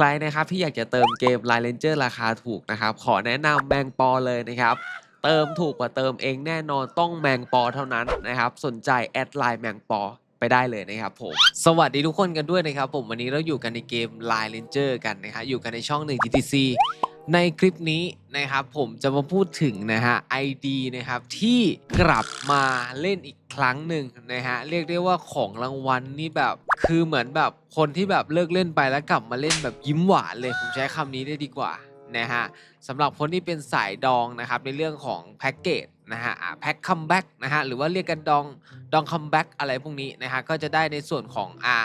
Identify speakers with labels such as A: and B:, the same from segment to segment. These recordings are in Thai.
A: ใครนะครับที่อยากจะเติมเกม Line Ranger ราคาถูกนะครับ ขอแนะนำแมงปอเลยนะครับ เติมถูกกว่าเติมเองแน่นอนต้องแมงปอเท่านั้นนะครับ สนใจแอดไลน์แมงปอไปได้เลยนะครับผม สวัสดีทุกคนกันด้วยนะครับ ผมวันนี้เราอยู่กันในเกม Line Ranger กันนะครับอยู่กันในช่อง1 GTC ในคลิปนี้นะครับผมจะมาพูดถึงนะฮะ ID นะครับที่กลับมาเล่นอีกครั้งหนึ่งนะฮะเรียกได้ว่าของรางวัลนี่แบบคือเหมือนแบบคนที่แบบเลิกเล่นไปแล้วกลับมาเล่นแบบยิ้มหวานเลยผมใช้คำนี้ได้ดีกว่านะฮะสำหรับคนที่เป็นสายดองนะครับในเรื่องของแพ็กเกจ นะฮะแพ็กคัมแบ็กนะฮะหรือว่าเรียกกันดองดองคัมแบ็กอะไรพวกนี้นะฮะก็จะได้ในส่วนของอ่า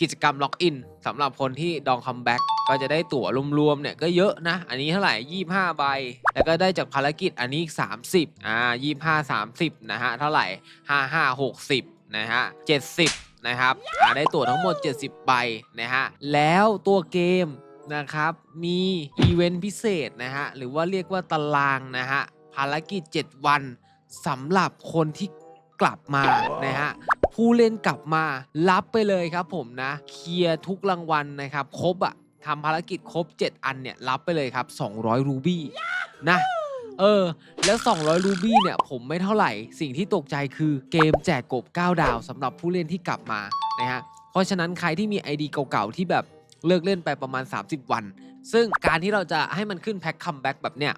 A: กิจกรรมล็อกอินสำหรับคนที่ดองคัมแบ็กก็จะได้ตั๋วรวมๆเนี่ยก็เยอะนะ อันนี้เท่าไหร่ 25 ใบ แล้วก็ได้จากภารกิจอันนี้อีก 30อ่า25 30นะฮะเท่าไหร่ 55 60นะฮะ70นะครับอ่าได้ตั๋วทั้งหมด 70 ใบนะฮะแล้วตัวเกมนะครับมีอีเวนต์พิเศษนะฮะหรือว่าเรียกว่าตารางนะฮะ ภารกิจ 7 วันสำหรับคนที่กลับมานะฮะผู้เล่นกลับมารับไปเลยครับผมนะ เคลียร์ทุกรางวัลนะครับครบอะทำภารกิจครบ 7 อันเนี่ยรับไปเลยครับ 200 รูบี้นะเออ แล้ว 200 รูบี้เนี่ย ผมไม่เท่าไหร่ สิ่งที่ตกใจคือเกมแจกกบ 9 ดาวสำหรับผู้เล่นที่กลับมานะฮะ เพราะฉะนั้นใครที่มี ID เก่าๆ ที่แบบเลิกเล่นไปประมาณ 30 วัน ซึ่งการที่เราจะให้มันขึ้นแพ็คคัมแบ็กแบบเนี้ย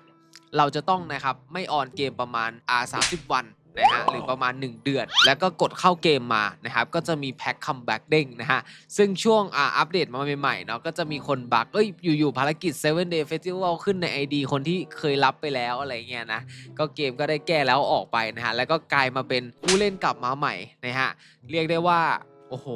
A: เราจะต้องนะครับไม่ออนเกมประมาณอ่า30วันนะฮะหรือประมาณ 1 เดือน แล้วก็กดเข้าเกมมานะครับก็จะมีแพ็คคัมแบ็กเด้งนะฮะซึ่งช่วงอ่าอัปเดตมาใหม่ๆเนาะก็จะมีคนบักเอ้ยอยู่ๆภารกิจ 7 Day Festival ขึ้นใน ID คนที่เคยรับไปแล้วอะไรเงี้ยนะก็เกมก็ได้แก้แล้วออกไปนะฮะแล้วก็กลายมาเป็นผู้เล่นกลับมาใหม่นะฮะเรียกได้ว่า โอ้โห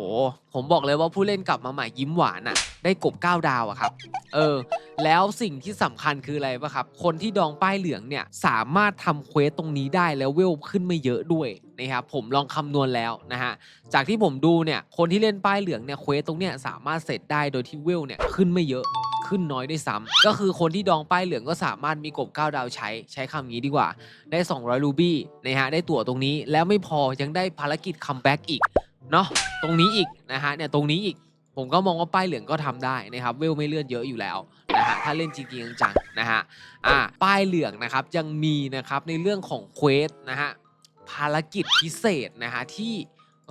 A: ผมบอกเลยว่าผู้เล่นกลับมาใหม่ยิ้มหวานอะ่ะ ได้กบ9ดาวอะครับ เออ แล้วสิ่งที่สำคัญคืออะไรปะครับ คนที่ดองป้ายเหลืองเนี่ย สามารถทำเควสตรงนี้ได้แล้วเวลขึ้นไม่เยอะด้วยนะครับ ผมลองคำนวณแล้วนะฮะ จากที่ผมดูเนี่ย คนที่เล่นป้ายเหลืองเนี่ยเควสตรงเนี้ยสามารถเสร็จได้โดยที่เวลเนี่ยขึ้นไม่เยอะขึ้นน้อยด้วยซ้ำก็คือคนที่ดองป้ายเหลืองก็สามารถมีกบ9ดาวใช้ใช้คำนี้ดีกว่า ได้ 200 รูบี้นะฮะได้ตั๋วตรงนี้แล้วไม่พอยังได้ภารกิจคัมแบ็กอีก เนาะตรงนี้อีกนะฮะเนี่ยตรงนี้อีกผมก็มองว่าป้ายเหลืองก็ทำได้นะครับเวลไม่เลื่อนเยอะอยู่แล้วนะฮะถ้าเล่นจริงๆจังๆนะฮะอ่าป้ายเหลืองนะครับยังมีนะครับในเรื่องของเควสนะฮะภารกิจพิเศษนะฮะที่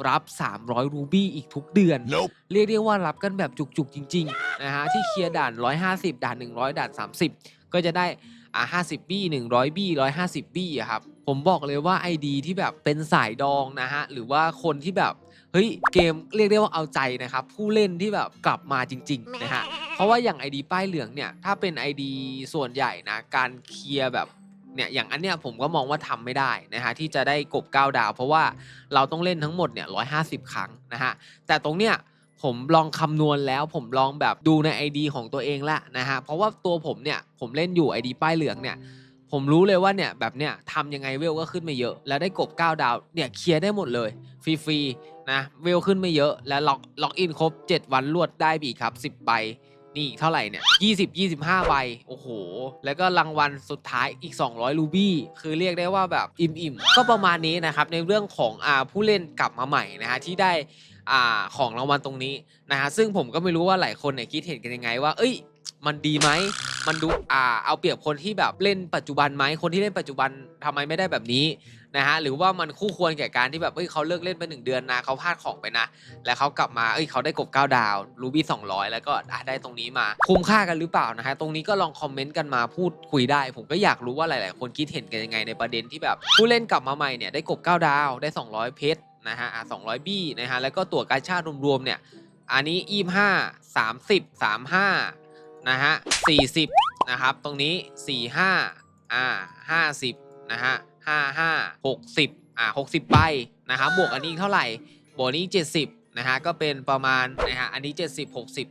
A: รับ 300 รูบี้อีกทุกเดือน
B: Nope.
A: เรียกได้ว่ารับกันแบบจุกๆจริงๆนะฮะที่เคลียร์ด่าน 150 ด่าน 100 ด่าน 30 ก็จะได้อ่า50 บี้ 100 บี้ 150 บี้อะครับ ผมบอกเลยว่า ID ที่แบบเป็นสายดองนะฮะ หรือว่าคนที่แบบ เฮ้ยเกมเรียกได้ว่าเอาใจนะครับผู้เล่นที่แบบกลับมาจริงๆนะฮะเพราะว่าอย่าง ID ป้ายเหลืองเนี่ยถ้าเป็น ID ส่วนใหญ่นะการเคลียร์แบบเนี่ยอย่างอันเนี้ยผมก็มองว่าทำไม่ได้นะฮะที่จะได้กบ9ดาว เพราะว่าเราต้องเล่นทั้งหมดเนี่ย150ครั้งนะฮะแต่ตรงเนี้ยผมลองคำนวณแล้วผมลองแบบดูใน ID ของตัวเองละนะฮะเพราะว่าตัวผมเนี่ยผมเล่นอยู่ ID ป้ายเหลืองเนี่ยผมรู้เลยว่าเนี่ยแบบเนี้ยทำยังไงเวลก็ขึ้นไม่เยอะ แล้วได้กบ 9 ดาวเนี่ยเคลียร์ได้หมดเลยฟรีๆ นะเวลขึ้นไม่เยอะแล้วล็อกล็อกอินครบ 7 วันรวดได้ไปอีครับ 10 ใบ นี่เท่าไหร่เนี่ย20 25 ใบ โอ้โห แล้วก็รางวัลสุดท้ายอีก 200 รูบี้ คือเรียกได้ว่าแบบอิ่มๆ ก็ประมาณนี้นะครับ ในเรื่องของอ่าผู้เล่นกลับมาใหม่นะฮะที่ได้อ่าของรางวัลตรงนี้นะฮะซึ่งผมก็ไม่รู้ว่าหลายคนเนี่ยคิดเห็นกันยังไงว่า เอ้ย มันดีไหม มันดูอ่าเอาเปรียบคนที่แบบเล่นปัจจุบันไหมคนที่เล่นปัจจุบันทำไมไม่ได้แบบนี้นะฮะหรือว่ามันคู่ควรแก่การที่แบบเอ้ยเขาเลิกเล่นไปหนึ่งเดือนนะเขาพลาดของไปนะ แล้วเขากลับมาเอ้ยเขาได้กบ9ดาวรูบี้200 แล้วก็ได้ตรงนี้มา คุ้มค่ากันหรือเปล่านะฮะตรงนี้ก็ลองคอมเมนต์กันมาพูดคุยได้ ผมก็อยากรู้ว่าหลาย ๆ คนคิดเห็นกันยังไงในประเด็นที่แบบ ผู้เล่นกลับมาใหม่เนี่ยได้กบ9ดาวได้ 200 เพชรนะฮะอะ200บี้นะฮะแล้วก็ตั๋วกาชาติรวม ๆ เนี่ยอันนี้ 25 30 35 นะฮะ40 นะครับ ตรงนี้ 45 อ่า 50 นะฮะ 55 60 อ่า 60 ใบนะครับ บวกอันนี้เท่าไหร่ บวกนี้ 70 นะฮะ ก็เป็นประมาณนะฮะ อันนี้ 70 60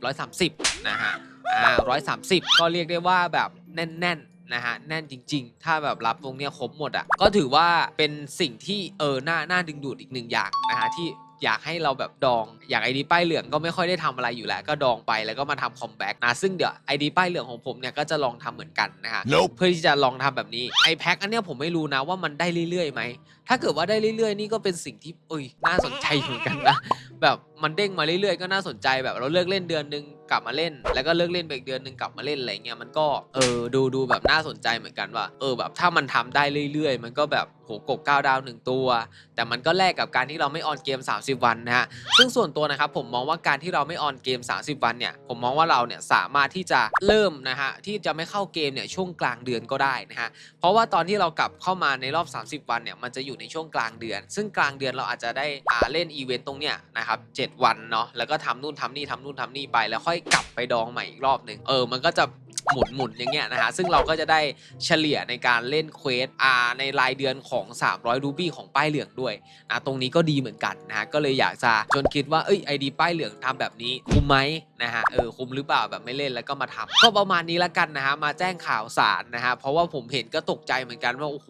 A: 130 นะฮะ อ่า 130 ก็เรียกได้ว่าแบบแน่น ๆนะฮะแน่นจริง ๆ ถ้าแบบรับตรงเนี้ยครบหมดอะก็ถือว่าเป็นสิ่งที่เออน่าน่าดึงดูดอีกหนึ่งอย่างนะฮะที่ อยากให้เราแบบดอง อย่างไอดีป้ายเหลืองก็ไม่ค่อยได้ทำอะไรอยู่แล้ว ก็ดองไปแล้วก็มาทำคอมแบ็กนะซึ่งเดี๋ยวไอดีป้ายเหลืองของผมเนี่ยก็จะลองทำเหมือนกันนะฮะ
B: Nope.
A: เพื่อที่จะลองทำแบบนี้ไอแพ็คอันเนี้ยผมไม่รู้นะว่ามันได้เรื่อยๆไหมถ้าเกิดว่าได้เรื่อยๆนี่ก็เป็นสิ่งที่เอ้ยน่าสนใจอยู่เหมือนกันนะแบบมันเด้งมาเรื่อยๆก็น่าสนใจแบบเราเลิกเล่นเดือนหนึงกลับมาเล่น แล้วก็เลิกเล่นไปอีกเดือนหนึงกลับมาเล่นอะไรเงี้ยมันก็เออดูดูแบบน่าสนใจเหมือนกันว่า เออแบบถ้ามันทำได้เรื่อยๆ มันก็แบบโหกบ9ดาวหนึ่งตัว แต่มันก็แลกกับการที่เราไม่ออนเกม 30 วันนะฮะซึ่งส่วนตัวนะครับผมมองว่าการที่เราไม่ออนเกม 30 วันเนี่ยผมมองว่าเราเนี่ยสามารถที่จะเริ่มนะฮะที่จะไม่เข้าเกมเนี่ยช่วงกลางเดือนก็ได้นะฮะเพราะว่าตอนที่เรากลับเข้ามาในรอบ 30 วันเนี่ยมันจะอยู่ในช่วงกลางเดือน ซึ่งกลางเดือนเราอาจจะได้อ่าเล่นอีเวนต์ตรงเนี้ยนะครับ7วันเนาะแล้วก็ทำนู่นทำนี่ทำนู่นทำนี่ไป แล้วค่อยกลับไปดองใหม่อีกรอบหนึ่งเออมันก็จะ หมุนหมุนอย่างเงี้ยนะฮะซึ่งเราก็จะได้เฉลี่ยในการเล่นเควสอาในรายเดือนของ 300 รูบี้ของป้ายเหลืองด้วยนะตรงนี้ก็ดีเหมือนกันนะฮะก็เลยอยากจะจนคิดว่าเอ้ยไอดีป้ายเหลืองทำแบบนี้คุ้มไหมนะฮะเออคุ้มหรือเปล่าแบบไม่เล่นแล้วก็มาทำก็ประมาณนี้ละกันนะฮะมาแจ้งข่าวสารนะฮะเพราะว่าผมเห็นก็ตกใจเหมือนกันว่าโอ้โห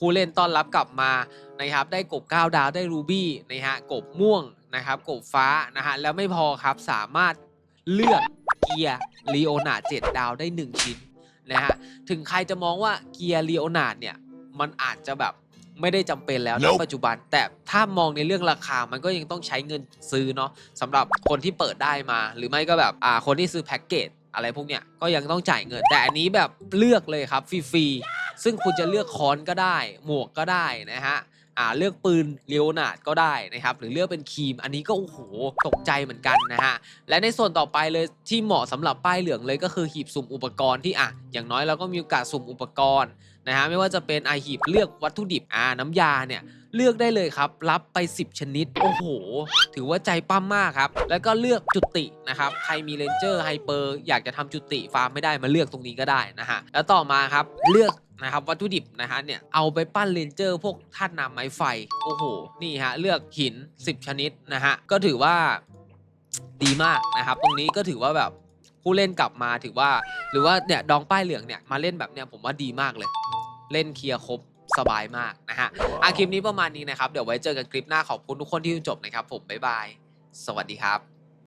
A: ผู้เล่นต้อนรับกลับมานะครับได้กบ9ดาวได้รูบี้นะฮะกบม่วงนะครับกบฟ้านะฮะแล้วไม่พอครับสามารถเลือก เกียร์ลีโอนาเจ็ดดาวได้ 1 ชิ้นนะฮะถึงใครจะมองว่าเกียร์ลีโอนาเนี่ยมันอาจจะแบบไม่ได้จำเป็นแล้วใน
B: Nope
A: ปัจจุบัน แต่ถ้ามองในเรื่องราคามันก็ยังต้องใช้เงินซื้อเนาะสำหรับคนที่เปิดได้มา หรือไม่ก็แบบอ่าคนที่ซื้อแพ็กเกจอะไรพวกเนี้ยก็ยังต้องจ่ายเงิน แต่อันนี้แบบเลือกเลยครับฟรีๆซึ่งคุณจะเลือกค้อนก็ได้ หมวกก็ได้นะฮะ อ่าเลือกปืนเลียวนาดก็ได้นะครับหรือเลือกเป็นครีม อันนี้ก็โอ้โหตกใจเหมือนกันนะฮะและในส่วนต่อไปเลยที่เหมาะสำหรับป้ายเหลืองเลยก็คือหีบสุ่มอุปกรณ์ที่อะอย่างน้อยเราก็มีโอกาสสุ่มอุปกรณ์นะฮะไม่ว่าจะเป็นไอหีบเลือกวัตถุดิบอ่าน้ำยาเนี่ยเลือกได้เลยครับ รับไป 10 ชนิด โอ้โห ถือว่าใจปั้มมากครับ แล้วก็เลือกจุตินะครับ ใครมีเลนเจอร์ไฮเปอร์อยากจะทำจุติฟาร์มไม่ได้มาเลือกตรงนี้ก็ได้นะฮะ แล้วต่อมาครับ เลือก นะครับวัตถุดิบนะฮะเนี่ยเอาไปปั้นเลนเจอร์พวกธาตุน้ำไม้ไฟ โอ้โห นี่ฮะเลือกหิน 10 ชนิดนะฮะก็ถือว่าดีมากนะครับ ตรงนี้ก็ถือว่าแบบผู้เล่นกลับมาถือว่า หรือว่าเนี่ยดองป้ายเหลืองเนี่ยมาเล่นแบบเนี้ยผมว่าดีมากเลย เล่นเคลียร์ครบสบายมากนะฮะอะคลิปนี้ประมาณนี้นะครับ เดี๋ยวไว้เจอกันคลิปหน้าขอบคุณทุกคนที่ดูจบนะครับ ผมบ๊ายบาย สวัสดีครับ